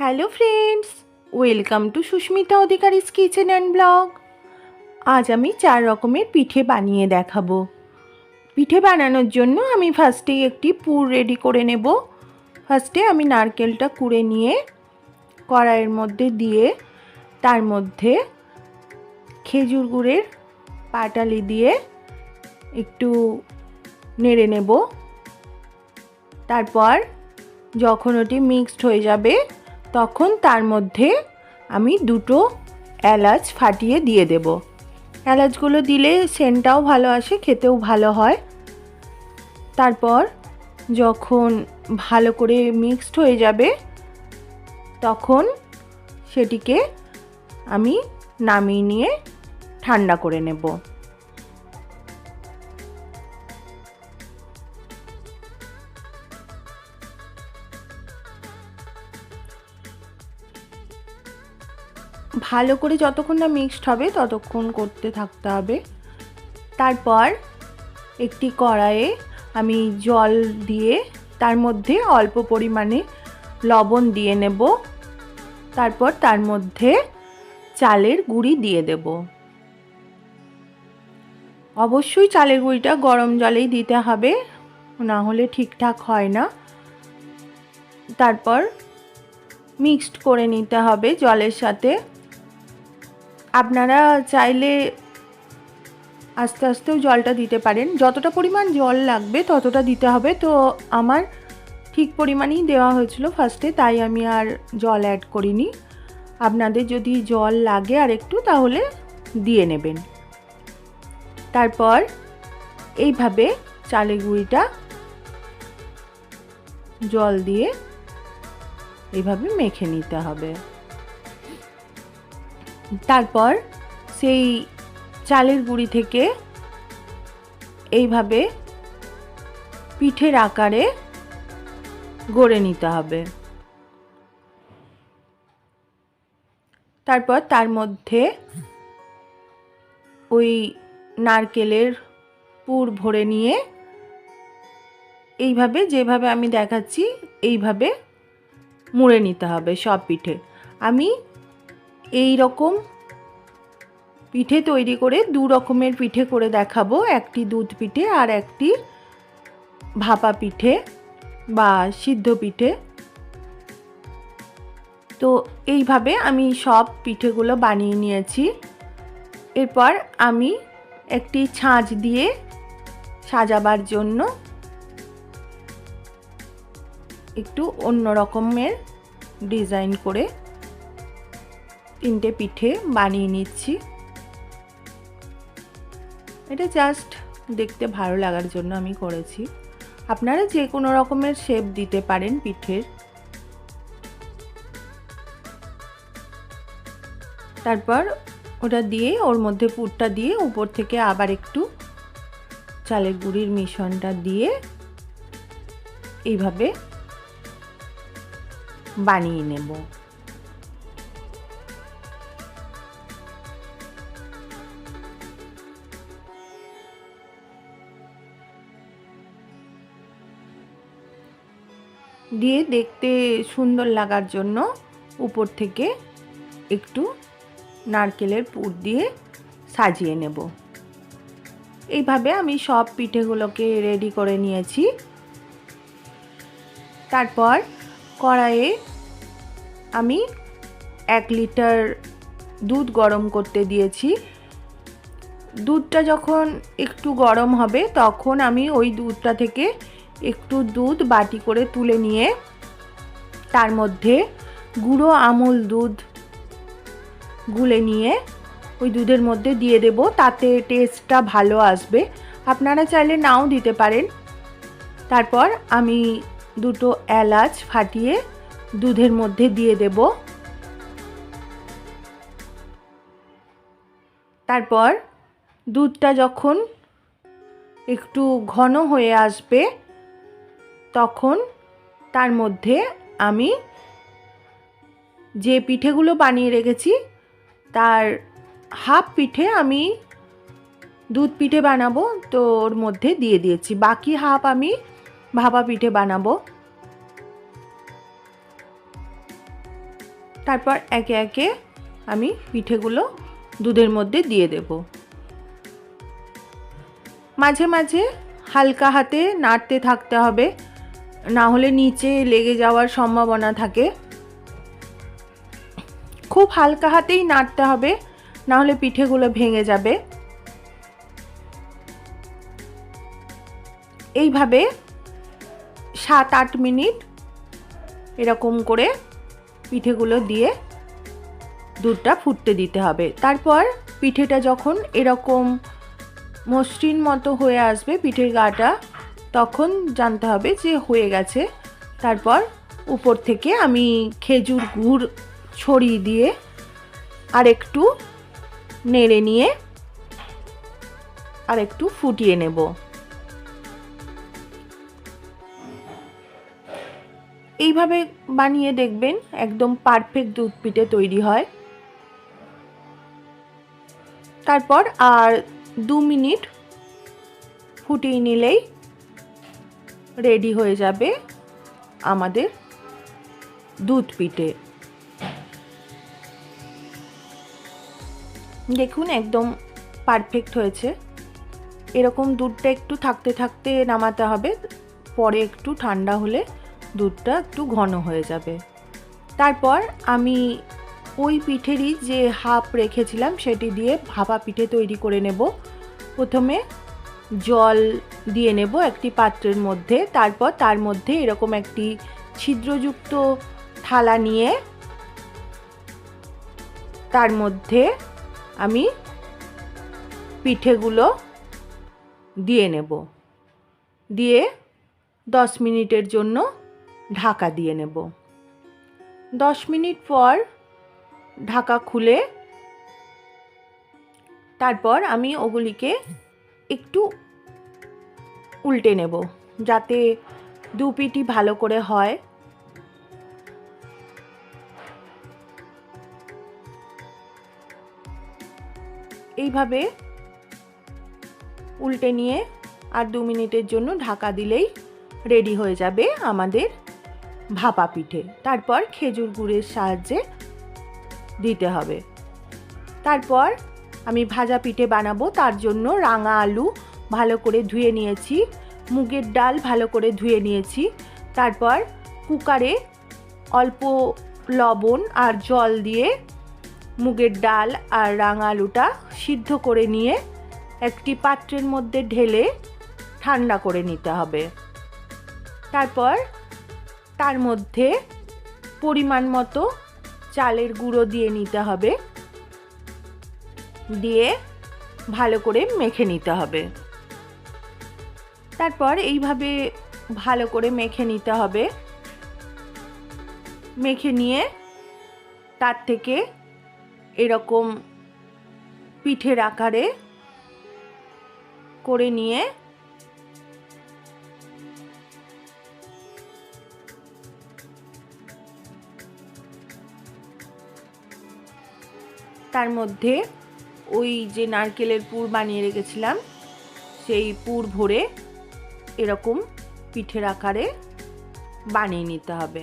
Hello friends welcome to Susmita Adhikari's kitchen and blog আজ আমি চার রকমের পিঠে বানিয়ে দেখাবো। পিঠে বানানোর জন্য আমি ফার্স্টেই একটি পুর রেডি করে নেব। ফার্স্টে আমি নারকেলটা কুড়ে নিয়ে কড়াইয়ের মধ্যে দিয়ে তার মধ্যে খেজুর গুড়ের পাটালি দিয়ে একটু নেড়ে নেব। তারপর যখন ওটি মিক্সড হয়ে যাবে তখন তার মধ্যে আমি দুটো এলাচ ফাটিয়ে দিয়ে দেব। এলাচগুলো দিলে সেন্টটাও ভালো আসে, খেতেও ভালো হয়। তারপর যখন ভালো করে মিক্সড হয়ে যাবে, তখন সেটিকে আমি নামিয়ে নিয়ে ঠান্ডা করে নেব। ভালো করে যতক্ষণ না মিক্সড হবে, ততক্ষণ করতে থাকতে হবে। তারপর একটি কড়াইয়ে আমি জল দিয়ে তার মধ্যে অল্প পরিমাণে লবণ দিয়ে নেব। তারপর তার মধ্যে চালের গুঁড়ি দিয়ে দেব। অবশ্যই চালের গুঁড়িটা গরম জলেই দিতে হবে, না হলে ঠিকঠাক হয় না। তারপর মিক্সড করে নিতে হবে জলের সাথে। আপনারা চাইলে আস্তে আস্তেও জলটা দিতে পারেন। যতটা পরিমাণ জল লাগবে ততটা দিতে হবে। তো আমার ঠিক পরিমাণেই দেওয়া হয়েছিল ফার্স্টে তাই আমি আর জল অ্যাড করিনি। আপনাদের যদি জল লাগে আর একটু তাহলে দিয়ে নেবেন। তারপর এইভাবে চালের গুঁড়িটা জল দিয়ে এইভাবে মেখে নিতে হবে। তারপর সেই চালের গুঁড়ি থেকে এইভাবে পিঠের আকারে গড়ে নিতে হবে। তারপর তার মধ্যে ওই নারকেলের পুর ভরে নিয়ে এইভাবে যেভাবে আমি দেখাচ্ছি, এইভাবে মুড়ে নিতে হবে সব পিঠে। আমি এই রকম পিঠে তৈরি করে দু রকমের পিঠে করে দেখাবো। একটি দুধ পিঠে আর একটি ভাপা পিঠে বা সিদ্ধ পিঠে। তো এইভাবে আমি সব পিঠেগুলো বানিয়ে নিয়েছি। এরপর আমি একটি ছাঁচ দিয়ে সাজাবার জন্য একটু অন্য রকমের ডিজাইন করে তিনটে পিঠে বানিয়ে নিচ্ছি। এটা জাস্ট দেখতে ভালো লাগার জন্য আমি করেছি। আপনারা যে কোনো রকমের শেপ দিতে পারেন পিঠের। তারপর ওটা দিয়ে, ওর মধ্যে পুরটা দিয়ে, উপর থেকে আবার একটু চালের গুঁড়ির মিশ্রণটা দিয়ে এইভাবে বানিয়ে নেব। দিয়ে দেখতে সুন্দর লাগার জন্য উপর থেকে একটু নারকেলের পুর দিয়ে সাজিয়ে নেব। এইভাবে আমি সব পিঠেগুলোকে রেডি করে নিয়েছি। তারপর কড়াইয়ে আমি এক লিটার দুধ গরম করতে দিয়েছি। দুধটা যখন একটু গরম হবে তখন আমি ওই দুধটা থেকে একটু দুধ বাটি করে তুলে নিয়ে তার মধ্যে গুঁড়ো আমুল দুধ গুলে নিয়ে ওই দুধের মধ্যে দিয়ে দেব, তাতে টেস্টটা ভালো আসবে। আপনারা চাইলে নাও দিতে পারেন। তারপর আমি দুটো এলাচ ফাটিয়ে দুধের মধ্যে দিয়ে দেব। তারপর দুধটা যখন একটু ঘন হয়ে আসবে তখন তার মধ্যে আমি যে পিঠেগুলো বানিয়ে রেখেছি, তার হাফ পিঠে আমি দুধ পিঠে বানাবো, তো ওর মধ্যে দিয়ে দিয়েছি। বাকি হাফ আমি ভাপা পিঠে বানাবো। তারপর একে একে আমি পিঠেগুলো দুধের মধ্যে দিয়ে দেব। মাঝে মাঝে হালকা হাতে নাড়তে থাকতে হবে। না হলে নিচে লেগে যাওয়ার সম্ভাবনা থাকে। খুব হালকা হাতেই নাড়তে হবে, না হলে পিঠেগুলো ভেঙে যাবে। এইভাবে সাত আট মিনিট এরকম করে পিঠেগুলো দিয়ে দুধটা ফুটতে দিতে হবে। তারপর পিঠেটা যখন এরকম মসৃণ মতো হয়ে আসবে, পিঠের গাটা তখন জানতে হবে যে হয়ে গেছে। তারপর উপর থেকে আমি খেজুর গুড় ছড়িয়ে দিয়ে আর একটু নেড়ে নিয়ে আর একটু ফুটিয়ে নেব। এইভাবে বানিয়ে দেখবেন একদম পারফেক্ট দুধ পিঠে তৈরি হয়। তারপর আর দু মিনিট ফুটিয়ে নিলেই রেডি হয়ে যাবে আমাদের দুধ পিঠে। দেখুন, একদম পারফেক্ট হয়েছে। এরকম দুধটা একটু থাকতে থাকতে নামাতে হবে, পরে একটু ঠান্ডা হলে দুধটা একটু ঘন হয়ে যাবে। তারপর আমি ওই পিঠেরই যে হাফ রেখেছিলাম, সেটি দিয়ে ভাপা পিঠে তৈরি করে নেব। প্রথমে জল দিয়ে নেব একটি পাত্রের মধ্যে। তারপর তার মধ্যে এরকম একটি ছিদ্রযুক্ত থালা নিয়ে তার মধ্যে আমি পিঠেগুলো দিয়ে নেব। দিয়ে দশ মিনিটের জন্য ঢাকা দিয়ে নেব। দশ মিনিট পর ঢাকা খুলে তারপর আমি ওগুলিকে একটু উল্টে নেব, যাতে দু পিটি ভালো করে হয়। এইভাবে উল্টে নিয়ে আর দু মিনিটের জন্য ঢাকা দিলেই রেডি হয়ে যাবে আমাদের ভাপা পিঠে। তারপর খেজুর গুড়ের সাহায্যে দিতে হবে। তারপর আমি ভাজা পিঠে বানাবো, তার জন্য রাঙা আলু ভালো করে ধুয়ে নিয়েছি, মুগের ডাল ভালো করে ধুয়ে নিয়েছি, তারপর কুকারে অল্প লবণ আর জল দিয়ে মুগের ডাল আর রাঙা আলুটা সিদ্ধ করে নিয়ে একটি পাত্রের মধ্যে ঢেলে ঠান্ডা করে নিতে হবে। তারপর তার মধ্যে পরিমাণ মতো চালের গুঁড়ো দিয়ে নিতে হবে। দিয়ে ভালো করে মেখে নিতে হবে। তারপর এইভাবে ভালো করে মেখে নিতে হবে। মেখে নিয়ে তার থেকে এরকম পিঠের আকারে করে নিয়ে তার মধ্যে ওই যে নারকেলের পুর বানিয়ে রেখেছিলাম, সেই পুর ভরে এরকম পিঠের আকারে বানিয়ে নিতে হবে।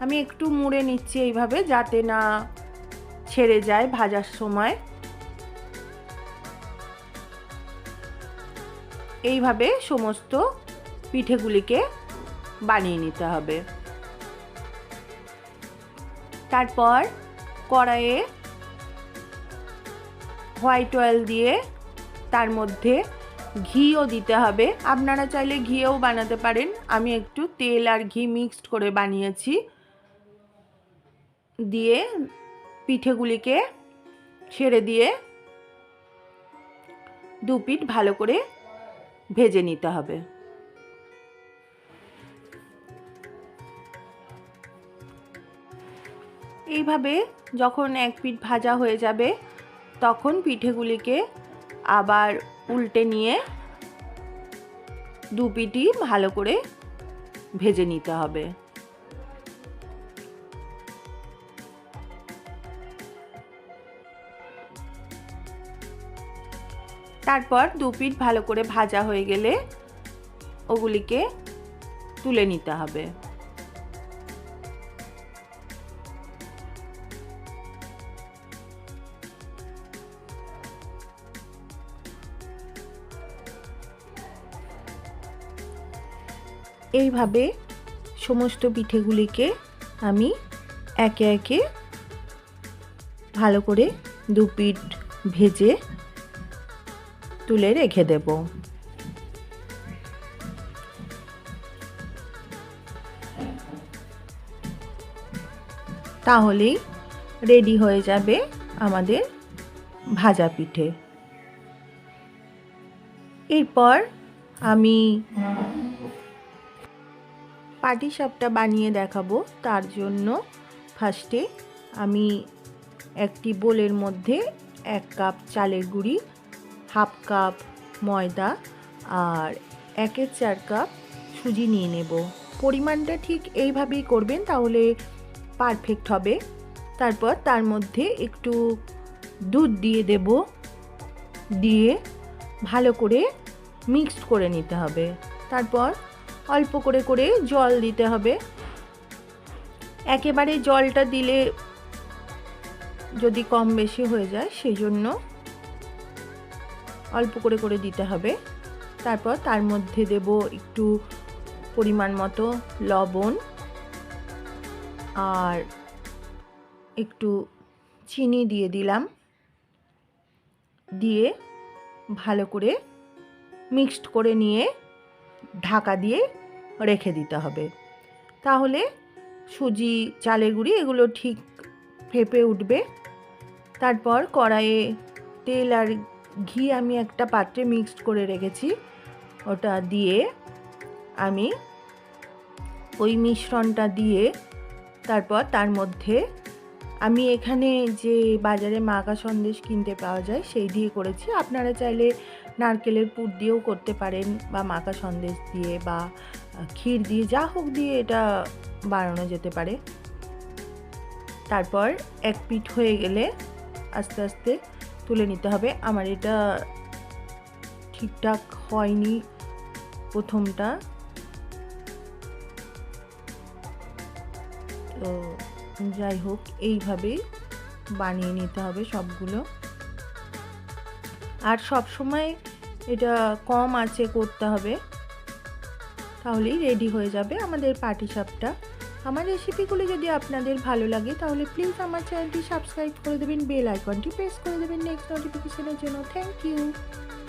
আমি একটু মুড়ে নিচ্ছি এইভাবে যাতে না ছেড়ে যায় ভাজার সময়। এইভাবে সমস্ত পিঠেগুলিকে বানিয়ে নিতে হবে। তারপর কড়াইয়ে হোয়াইট অয়েল দিয়ে তার মধ্যে ঘিও দিতে হবে। আপনারা চাইলে ঘিও বানাতে পারেন। আমি একটু তেল আর ঘি মিক্সড করে বানিয়েছি। দিয়ে পিঠেগুলিকে ছেড়ে দিয়ে দু পিঠ ভালো করে ভেজে নিতে হবে। এইভাবে যখন এক পিঠ ভাজা হয়ে যাবে তখন পিঠেগুলিকে আবার উল্টে নিয়ে দু পিঠই ভালো করে ভেজে নিতে হবে। তারপর দু পিঠ ভালো করে ভাজা হয়ে গেলে ওগুলিকে তুলে নিতে হবে। এইভাবে সমস্ত পিঠেগুলিকে আমি একে একে ভালো করে দু পিঠ ভেজে তুলে রেখে দেব। তাহলেই রেডি হয়ে যাবে আমাদের ভাজা পিঠে। এরপর আমি পাটিসাপটা বানিয়ে দেখাবো। তার জন্য ফার্স্টে আমি একটি বোলের মধ্যে এক কাপ চালের গুঁড়ি, হাফ কাপ ময়দা আর একের চার কাপ সুজি নিয়ে নেব। পরিমাণটা ঠিক এইভাবেই করবেন তাহলে পারফেক্ট হবে। তারপর তার মধ্যে একটু দুধ দিয়ে দেব। দিয়ে ভালো করে মিক্সড করে নিতে হবে। তারপর অল্প করে করে জল দিতে হবে। একেবারে জলটা দিলে যদি কম বেশি হয়ে যায় সেই জন্য অল্প করে করে দিতে হবে। তারপর তার মধ্যে দেব একটু পরিমাণ মতো লবণ আর একটু চিনি দিয়ে দিলাম। দিয়ে ভালো করে মিক্সড করে নিয়ে ঢাকা দিয়ে রেখে দিতে হবে। তাহলে সুজি, চালের গুঁড়ি এগুলো ঠিক ফেপে উঠবে। তারপর কড়াইয়ে তেল আর ঘি আমি একটা পাত্রে মিক্সড করে রেখেছি। ওটা দিয়ে আমি ওই মিশ্রণটা দিয়ে তারপর তার মধ্যে আমি এখানে যে বাজারে মাকা সন্দেশ কিনতে পাওয়া যায়, সেই দিয়ে করেছি। আপনারা চাইলে নারকেলের পুর দিয়েও করতে পারেন বা মাকা সন্দেশ দিয়ে বা ক্ষীর দিয়ে যা হোক দিয়ে এটা বানানো যেতে পারে। তারপর এক পিঠ হয়ে গেলে আস্তে আস্তে তুলে নিতে হবে। আমার এটা ঠিকঠাক হয়নি প্রথমটা। তো যাই হোক এইভাবেই বানিয়ে নিতে হবে সবগুলো। আর সব সময় এটা কম আছে করতে হবে, তাহলেই রেডি হয়ে যাবে আমাদের পাটিসাপটা আমার রেসিপিগুলি যদি আপনাদের ভালো লাগে, তাহলে প্লিজ আমার চ্যানেলটি সাবস্ক্রাইব করে দেবেন বেল আইকনটি প্রেস করে দেবেন নেক্সট নোটিফিকেশনের জন্য। Thank you